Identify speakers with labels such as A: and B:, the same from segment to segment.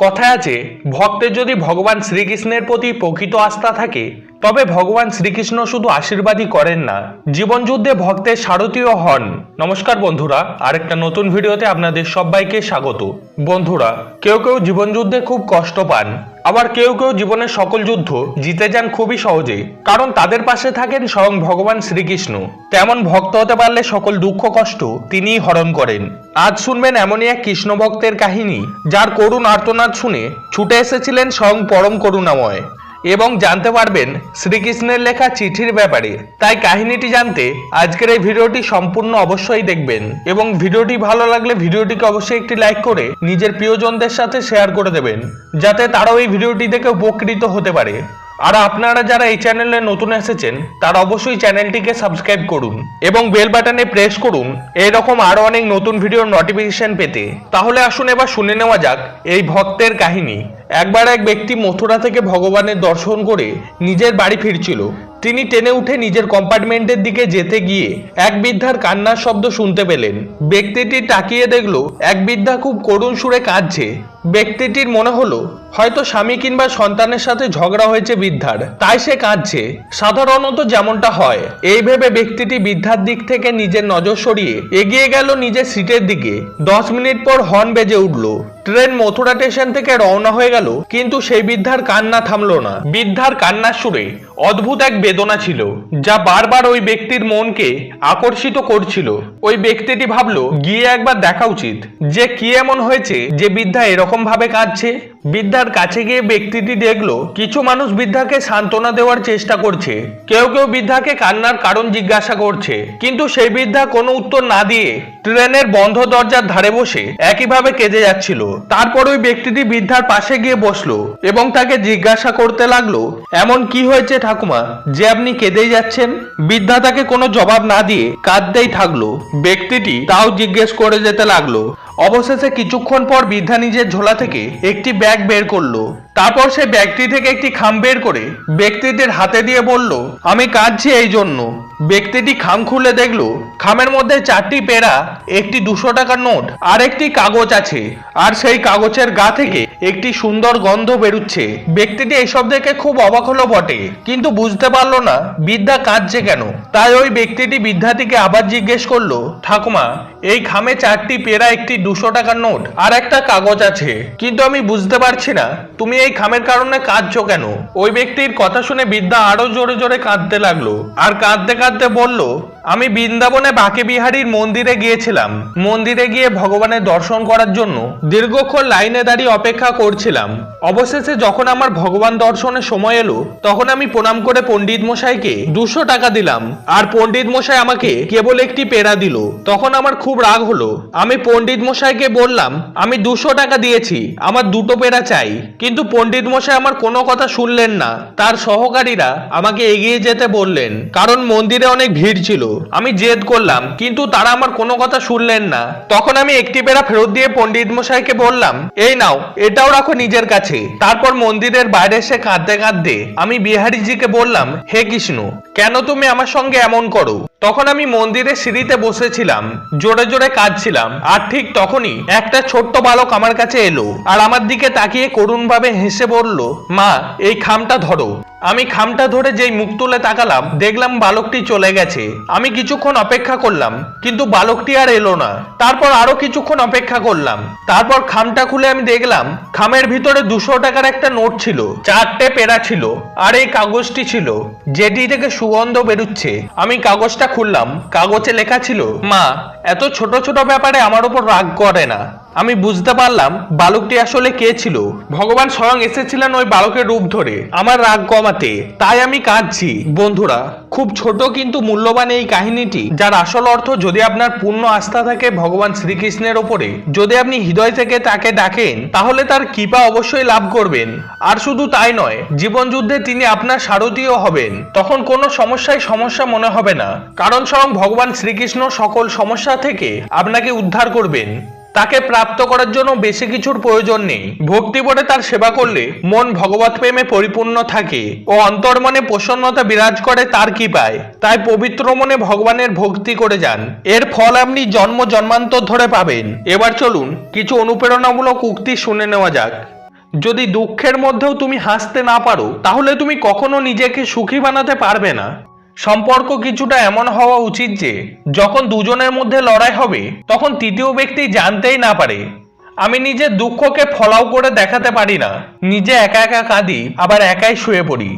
A: কথায় আছে, ভক্তের যদি ভগবান শ্রীকৃষ্ণের প্রতি প্রকৃত আস্থা থাকে, তবে ভগবান শ্রীকৃষ্ণ শুধু আশীর্বাদই করেন না। জীবনযুদ্ধে ভক্তের সারথীও হন। নমস্কার বন্ধুরা, আরেকটা নতুন ভিডিওতে আপনাদের সবাইকে স্বাগত। বন্ধুরা, কেউ কেউ জীবনযুদ্ধে খুব কষ্ট পান। আবার কেউ কেউ জীবনের সকল যুদ্ধ জিতে যান খুবই সহজে, কারণ তাদের পাশে থাকেন স্বয়ং ভগবান শ্রীকৃষ্ণ। তেমন ভক্ত হতে পারলে সকল দুঃখ কষ্ট তিনিই হরণ করেন। আজ শুনবেন এমনই এক কৃষ্ণ ভক্তের কাহিনী, যার করুণ আর্তনাদ শুনে ছুটে এসেছিলেন স্বয়ং পরম করুণাময়। এবং জানতে পারবেন শ্রীকৃষ্ণের লেখা চিঠির ব্যাপারে। তাই কাহিনীটি জানতে আজকের এই ভিডিওটি সম্পূর্ণ অবশ্যই দেখবেন এবং ভিডিওটি ভালো লাগলে ভিডিওটিকে অবশ্যই একটি লাইক করে নিজের প্রিয়জনদের সাথে শেয়ার করে দেবেন, যাতে তারাও এই ভিডিওটি দেখে উপকৃত হতে পারে। আর আপনারা যারা এই চ্যানেলে নতুন এসেছেন, তারা অবশ্যই চ্যানেলটিকে সাবস্ক্রাইব করুন এবং বেল বাটনে প্রেস করুন। এরকম আরও অনেক নতুন ভিডিওর নোটিফিকেশন পেতে। তাহলে আসুন এবার শুনে নেওয়া যাক এই ভক্তের কাহিনী। একবার এক ব্যক্তি মথুরা থেকে ভগবানের দর্শন করে নিজের বাড়ি ফিরছিল। তিনি টেনে উঠে নিজের কম্পার্টমেন্টের দিকে যেতে গিয়ে এক বৃদ্ধার কান্নার শব্দ শুনতে পেলেন। ব্যক্তিটি তাকিয়ে দেখল, এক বৃদ্ধা খুব করুণ সুরে কাঁদছে। ব্যক্তিটির মনে হলো, হয়তো স্বামী কিংবা সন্তানের সাথে ঝগড়া হয়েছে বৃদ্ধার। তাই সে কাঁদছে। সাধারণত যেমনটা হয়, এই ভেবে ব্যক্তিটি বৃদ্ধার দিক থেকে নিজের নজর সরিয়ে এগিয়ে গেল নিজের সিটের দিকে। দশ মিনিট পর হর্ন বেজে উঠল। ট্রেন মথুরা স্টেশন থেকে রওনা হয়ে গেল, কিন্তু সেই বৃদ্ধার কান্না থামলো না। বৃদ্ধার কান্নার সুরে অদ্ভুত এক বেদনা ছিল, যা বারবার ওই ব্যক্তির মনকে আকর্ষিত করছিল। ওই ব্যক্তিটি ভাবলো, গিয়ে একবার দেখা উচিত, যে কি এমন হয়েছে যে বৃদ্ধা এরকম ভাবে কাঁদছে? বৃদ্ধার কাছে গিয়ে ব্যক্তিটি দেখল, কিছু মানুষ বৃদ্ধাকে সান্ত্বনা দেওয়ার চেষ্টা করছে। কেউ কেউ বৃদ্ধাকে কান্নার কারণ জিজ্ঞাসা করছে। কিন্তু সেই বৃদ্ধা কোনো উত্তর না দিয়ে ট্রেনের বন্ধ দরজার ধারে বসে একইভাবে কেঁদে যাচ্ছিল। তারপর ওই ব্যক্তিটি বৃদ্ধার পাশে গিয়ে বসল এবং তাকে জিজ্ঞাসা করতে লাগল, এমন কি হয়েছে ঠাকুমা? যে আপনি কেঁদেই যাচ্ছেন? বৃদ্ধা তাকে কোনো জবাব না দিয়ে কাঁদতেই থাকল। ব্যক্তিটি তাও জিজ্ঞেস করে যেতে লাগল। অবশেষে কিছুক্ষণ পর বৃদ্ধা নিজের ঝোলা থেকে একটি ব্যাগ বের করল। তারপর সে ব্যাগটি থেকে একটি খাম বের করে ব্যক্তিটির হাতে দিয়ে বলল, আমি কাঁদছি এই জন্য। ব্যক্তিটি খাম খুলে দেখল, খামের মধ্যে চারটি পেরা একটি দুশো টাকার নোট আর একটি কাগজ আছে। আর সেই কাগজের গা থেকে একটি সুন্দর গন্ধ বেরুচ্ছে। ব্যক্তিটি এসব দেখে খুব অবাক হলো বটে, কিন্তু বুঝতে পারল না বৃদ্ধা কাঁদছে কেন। তাই ওই ব্যক্তিটি বৃদ্ধাটিকে আবার জিজ্ঞেস করল, ঠাকুমা, এই খামে চারটি পেরা একটি দুশো টাকার নোট আর একটা কাগজ আছে। কিন্তু আমি বুঝতে পারছি না, তুমি এই খামের কারণে কাঁদছো কেন? ওই ব্যক্তির কথা শুনে বিদ্যা আরও জোরে জোরে কাঁদতে লাগল। আর কাঁদতে কাঁদতে বলল আমি বৃন্দাবনে বাকে বিহারীর মন্দিরে গিয়েছিলাম। মন্দিরে গিয়ে ভগবানের দর্শন করার জন্য দীর্ঘক্ষণ লাইনে দাঁড়িয়ে অপেক্ষা করছিলাম। অবশেষে যখন আমার ভগবান দর্শনের সময় এলো, তখন আমি প্রণাম করে পণ্ডিত মশাইকে দুশো টাকা দিলাম। আর পণ্ডিত মশাই আমাকে কেবল একটি পেরা দিল। তখন আমার খুব রাগ হলো। আমি পণ্ডিত মশাইকে বললাম, আমি দুশো টাকা দিয়েছি, আমার দুটো পেরা চাই। কিন্তু পণ্ডিত মশাই আমার কোনো কথা শুনলেন না। তার সহকারীরা আমাকে এগিয়ে যেতে বললেন, কারণ মন্দিরে অনেক ভিড় ছিল। আমি জেদ করলাম, কিন্তু তারা আমার কোনো কথা শুনলেন না। তখন আমি একটি পেরা ফেরত দিয়ে পণ্ডিত মশাইকে বললাম, এই নাও, এটাও রাখো নিজের কাছে। তারপর মন্দিরের বাইরে এসে কাঁদতে কাঁদতে আমি বিহারীজিকে বললাম, হে কৃষ্ণ, কেন তুমি আমার সঙ্গে এমন করো? তখন আমি মন্দিরের সিঁড়িতে বসেছিলাম, জোরে জোরে কাঁদছিলাম, আর ঠিক তখনই একটা ছোট্ট বালক আমার কাছে এলো, আর আমার দিকে তাকিয়ে করুণভাবে হেসে বলল, মা, এই খামটা ধরো। আমি খামটা ধরে যেই মুখ তুলে তাকালাম, দেখলাম বালকটি চলে গেছে। আমি কিছুক্ষণ অপেক্ষা করলাম, কিন্তু বালকটি আর এলো না। তারপর আরও কিছুক্ষণ অপেক্ষা করলাম। তারপর খামটা খুলে আমি দেখলাম, খামের ভিতরে দুশো টাকার একটা নোট ছিল, চারটে পেরা ছিল, আর এই কাগজটি ছিল, যেটি থেকে সুগন্ধ বেরুচ্ছে। আমি কাগজটা খুললাম, কাগজে লেখা ছিল, মা, এত ছোট ছোট ব্যাপারে আমার উপর রাগ করে না। আমি বুঝতে পারলাম বালকটি আসলে কে ছিল। ভগবান স্বয়ং এসেছিলেন ওই বালকের রূপ ধরে। আমার রাগ কমাতে। তাই আমি কাঁদছি। বন্ধুরা, খুব ছোট কিন্তু মূল্যবান এই কাহিনীটি, যার আসল অর্থ যদি আপনার পূর্ণ আস্থা থাকে ভগবান শ্রীকৃষ্ণের ওপরে, যদি আপনি হৃদয় থেকে তাকে ডাকেন, তাহলে তার কৃপা অবশ্যই লাভ করবেন। আর শুধু তাই নয় জীবন যুদ্ধে তিনি আপনার সারথীও হবেন। তখন কোনো সমস্যায় সমস্যা মনে হবে না। কারণ স্বয়ং ভগবান শ্রীকৃষ্ণ সকল সমস্যা থেকে আপনাকে উদ্ধার করবেন। তাকে প্রাপ্ত করার জন্য বেশি কিছুর প্রয়োজন নেই। ভক্তি বলে তার সেবা করলে মন ভগবত প্রেমে পরিপূর্ণ থাকে ও অন্তর্মনে প্রসন্নতা বিরাজ করে তার কি পায় তাই পবিত্র মনে ভগবানের ভক্তি করে যান। এর ফল আপনি জন্ম জন্মান্তর ধরে পাবেন। এবার চলুন কিছু অনুপ্রেরণামূলক উক্তি শুনে নেওয়া যাক। যদি দুঃখের মধ্যেও তুমি হাসতে না পারো, তাহলে তুমি কখনো নিজেকে সুখী বানাতে পারবে না। সম্পর্ক কিছুটা এমন হওয়া উচিত যে, যখন দুজনের মধ্যে লড়াই হবে, তখন তৃতীয় ব্যক্তি জানতেই না পারে। আমি নিজের দুঃখকে ফলাও করে দেখাতে পারি না। নিজে একা একা কাঁদি, আবার একাই শুয়ে পড়ি।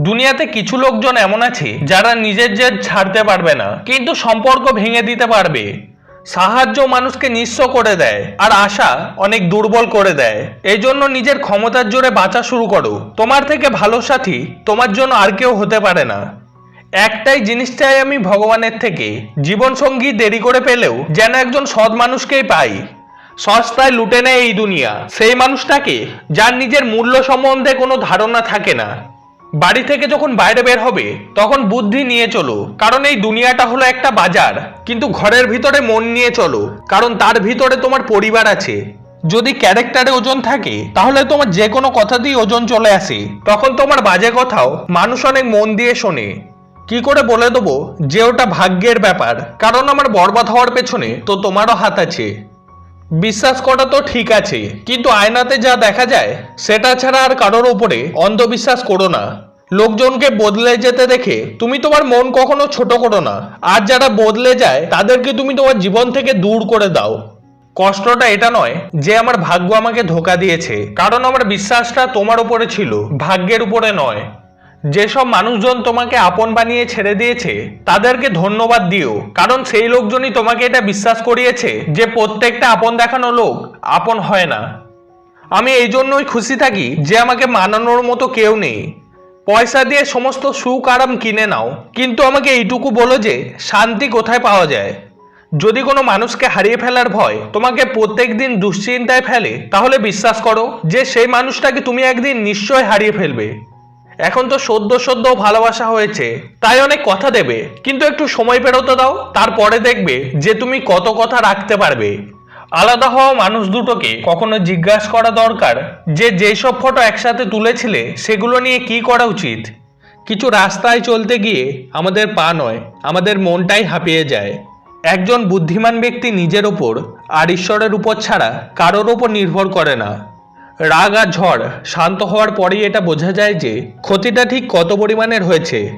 A: দুনিয়াতে কিছু লোকজন এমন আছে, যারা নিজের জেদ ছাড়তে পারবে না, কিন্তু সম্পর্ক ভেঙে দিতে পারবে। সাহায্য মানুষকে নিঃস্ব করে দেয়, আর আশা অনেক দুর্বল করে দেয়। এই জন্য নিজের ক্ষমতার জোরে বাঁচা শুরু করো। তোমার থেকে ভালো সাথী তোমার জন্য আর কেউ হতে পারে না। একটাই জিনিস চাই আমি ভগবানের থেকে জীবন সঙ্গী দেরি করে পেলেও যেন একজন সৎ মানুষকেই পাই। সস্তায় লুটে নেয় এই দুনিয়া। সেই মানুষটাকে, যার নিজের মূল্য সম্বন্ধে কোনো ধারণা থাকে না। বাড়ি থেকে যখন বাইরে বের হবে, তখন বুদ্ধি নিয়ে চলো। কারণ এই দুনিয়াটা হলো একটা বাজার। কিন্তু ঘরের ভিতরে মন নিয়ে চলো। কারণ তার ভিতরে তোমার পরিবার আছে। যদি ক্যারেক্টারে ওজন থাকে, তাহলে তোমার যে কোনো কথাতেই ওজন চলে আসে। তখন তোমার বাজে কথাও মানুষ অনেক মন দিয়ে শোনে। কি করে বলে দেবো? যে ওটা ভাগ্যের ব্যাপার। কারণ আমার বরবাদ হওয়ার পেছনে তো তোমারও হাত আছে। বিশ্বাস করা তো ঠিক আছে, কিন্তু আয়নাতে যা দেখা যায়, সেটা ছাড়া আর কারোর উপরে অন্ধবিশ্বাস করো না। লোকজনকে বদলে যেতে দেখে তুমি তোমার মন কখনো ছোট করো না। আর যারা বদলে যায়, তাদেরকে তুমি তোমার জীবন থেকে দূর করে দাও। কষ্টটা এটা নয় যে আমার ভাগ্য আমাকে ধোকা দিয়েছে। কারণ আমার বিশ্বাসটা তোমার উপরে ছিল, ভাগ্যের উপরে নয়। যেসব মানুষজন তোমাকে আপন বানিয়ে ছেড়ে দিয়েছে, তাদেরকে ধন্যবাদ দিও। কারণ সেই লোকজনই তোমাকে এটা বিশ্বাস করিয়েছে যে প্রত্যেকটা আপন দেখানো লোক আপন হয় না। আমি এই জন্যই খুশি থাকি যে আমাকে মানানোর মতো কেউ নেই। পয়সা দিয়ে সমস্ত সুখ আরাম কিনে নাও। কিন্তু আমাকে এইটুকু বলো যে, শান্তি কোথায় পাওয়া যায়? যদি কোনো মানুষকে হারিয়ে ফেলার ভয় তোমাকে প্রত্যেক দিন দুশ্চিন্তায় ফেলে, তাহলে বিশ্বাস করো যে সেই মানুষটাকে তুমি একদিন নিশ্চয় হারিয়ে ফেলবে। এখন তো সদ্য সদ্য ভালোবাসা হয়েছে, তাই অনেক কথা দেবে, কিন্তু একটু সময় পেরোতে দাও, তারপরে দেখবে যে তুমি কত কথা রাখতে পারবে। আলাদা হওয়া মানুষ দুটোকে কখনো জিজ্ঞাসা করা দরকার যে যেসব ফটো একসাথে তুলেছিলে, সেগুলো নিয়ে কি করা উচিত? কিছু রাস্তায় চলতে গিয়ে আমাদের পা নয়, আমাদের মনটাই হাঁপিয়ে যায়। একজন বুদ্ধিমান ব্যক্তি নিজের ওপর আর ঈশ্বরের উপর ছাড়া কারোর ওপর নির্ভর করে না। রাগ আর ঝড় শান্ত হওয়ার পরেই এটা বোঝা যায় যে ক্ষতিটা ঠিক কত পরিমাণের হয়েছে।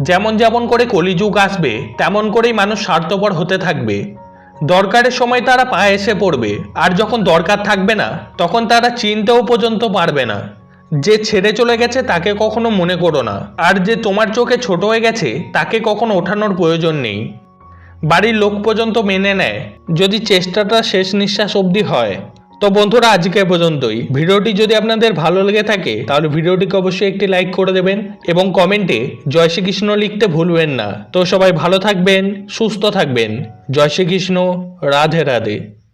A: যেমন যেমন করে কলিযুগ আসবে, তেমন করেই মানুষ স্বার্থপর হতে থাকবে। দরকারের সময় তারা পায়ে এসে পড়বে, আর যখন দরকার থাকবে না, তখন তারা চিনতেও পর্যন্ত পারবে না। যে ছেড়ে চলে গেছে তাকে কখনো মনে করো না, আর যে তোমার চোখে ছোট হয়ে গেছে তাকে কখনো ওঠানোর প্রয়োজন নেই। বাড়ির লোক পর্যন্ত মেনে নেয়। যদি চেষ্টাটা শেষ নিঃশ্বাস অবধি হয় তো বন্ধুরা, আজকে পর্যন্তই। ভিডিওটি যদি আপনাদের ভালো লেগে থাকে, তাহলে ভিডিওটিকে অবশ্যই একটি লাইক করে দেবেন এবং কমেন্টে জয় শ্রীকৃষ্ণ লিখতে ভুলবেন না। তো সবাই ভালো থাকবেন, সুস্থ থাকবেন। জয় শ্রীকৃষ্ণ রাধে রাধে।